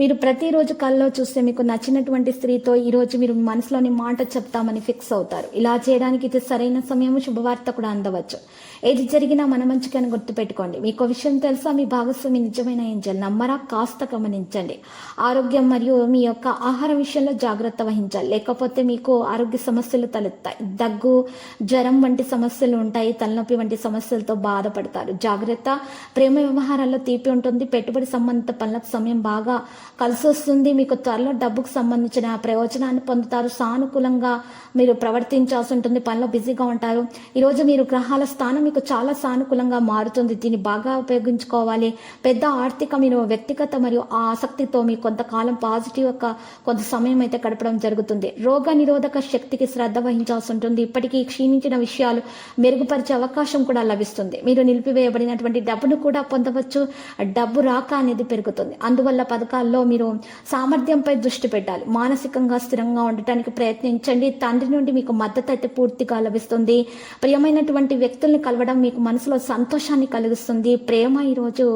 మీరు ప్రతిరోజు కల్లో చూస్తే మీకు నచ్చినటువంటి స్త్రీతో ఈరోజు మీరు మనసులోని మాట చెప్తామని ఫిక్స్ అవుతారు. ఇలా చేయడానికి ఇది సరైన సమయం శుభవార్త కూడా అందవచ్చు. ఏది జరిగినా మన మంచికని అని గుర్తుపెట్టుకోండి. మీకు విషయం తెలుసా? మీ భాగస్వామి నిజమైన ఏంజల్. నమ్మరా? కాస్త గమనించండి. ఆరోగ్యం మరియు మీ యొక్క ఆహార విషయంలో జాగ్రత్త వహించాలి. లేకపోతే మీకు ఆరోగ్య సమస్యలు తలెత్తాయి. దగ్గు జ్వరం వంటి సమస్యలు ఉంటాయి. తలనొప్పి వంటి సమస్యలతో బాధపడతారు. జాగ్రత్త. ప్రేమ వ్యవహారాల్లో తీపి ఉంటుంది. పెట్టుబడి సంబంధిత పనులకు సమయం బాగా కలిసి వస్తుంది మీకు త్వరలో డబ్బుకు సంబంధించిన ప్రయోజనాన్ని పొందుతారు. సానుకూలంగా మీరు ప్రవర్తించాల్సి ఉంటుంది. పనిలో బిజీగా ఉంటారు. ఈరోజు మీరు గ్రహాల స్థానం మీకు చాలా సానుకూలంగా మారుతుంది. దీన్ని బాగా ఉపయోగించుకోవాలి. పెద్ద ఆర్థిక మీరు వ్యక్తిగత మరియు ఆ ఆసక్తితో మీ కొంతకాలం పాజిటివ్ యొక్క కొంత సమయం అయితే గడపడం జరుగుతుంది. రోగ నిరోధక శక్తికి శ్రద్ధ వహించాల్సి ఉంటుంది. ఇప్పటికీ క్షీణించిన విషయాలు మెరుగుపరిచే అవకాశం కూడా లభిస్తుంది. మీరు నిలిపివేయబడినటువంటి డబ్బును కూడా పొందవచ్చు. డబ్బు రాక అనేది పెరుగుతుంది. అందువల్ల పథకాలు పథకాల్లో మీరు సామర్థ్యంపై దృష్టి పెట్టాలి. మానసికంగా స్థిరంగా ఉండటానికి ప్రయత్నించండి. తండ్రి నుండి మీకు మద్దతు అయితే పూర్తిగా లభిస్తుంది. ప్రియమైనటువంటి వ్యక్తుల్ని కలవడం మీకు మనసులో సంతోషాన్ని కలిగిస్తుంది. ప్రేమ ఈరోజు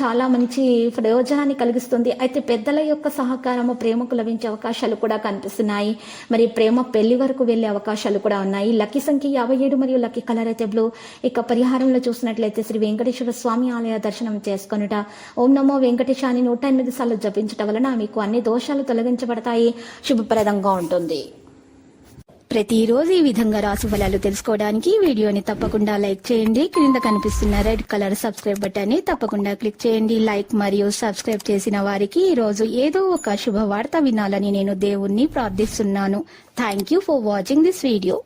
చాలా మంచి ప్రయోజనాన్ని కలిగిస్తుంది. అయితే పెద్దల యొక్క సహకారము ప్రేమకు లభించే అవకాశాలు కూడా కనిపిస్తున్నాయి. మరి ప్రేమ పెళ్ళి వరకు వెళ్ళే అవకాశాలు కూడా ఉన్నాయి. లక్కీ సంఖ్య యాభై ఏడు మరియు లక్కీ కలర్ అయితే బ్లూ. ఇక పరిహారంలో చూసినట్లయితే శ్రీ వెంకటేశ్వర స్వామి ఆలయ దర్శనం చేసుకొనుట. ఓం నమో వెంకటేశాన్ని నూట ఎనిమిది సార్లు జపించటం వలన మీకు అన్ని దోషాలు తొలగించబడతాయి. శుభప్రదంగా ఉంటుంది. ప్రతిరోజు ఈ విధంగా రాశి ఫలాలు తెలుసుకోవడానికి వీడియోని తప్పకుండా లైక్ చేయండి. క్రింద కనిపిస్తున్న రెడ్ కలర్ సబ్స్క్రైబ్ బటన్ని తప్పకుండా క్లిక్ చేయండి. లైక్ మరియు సబ్స్క్రైబ్ చేసిన వారికి ఈ రోజు ఏదో ఒక శుభవార్త వినాలని నేను దేవుణ్ణి ప్రార్థిస్తున్నాను. Thank you for watching this video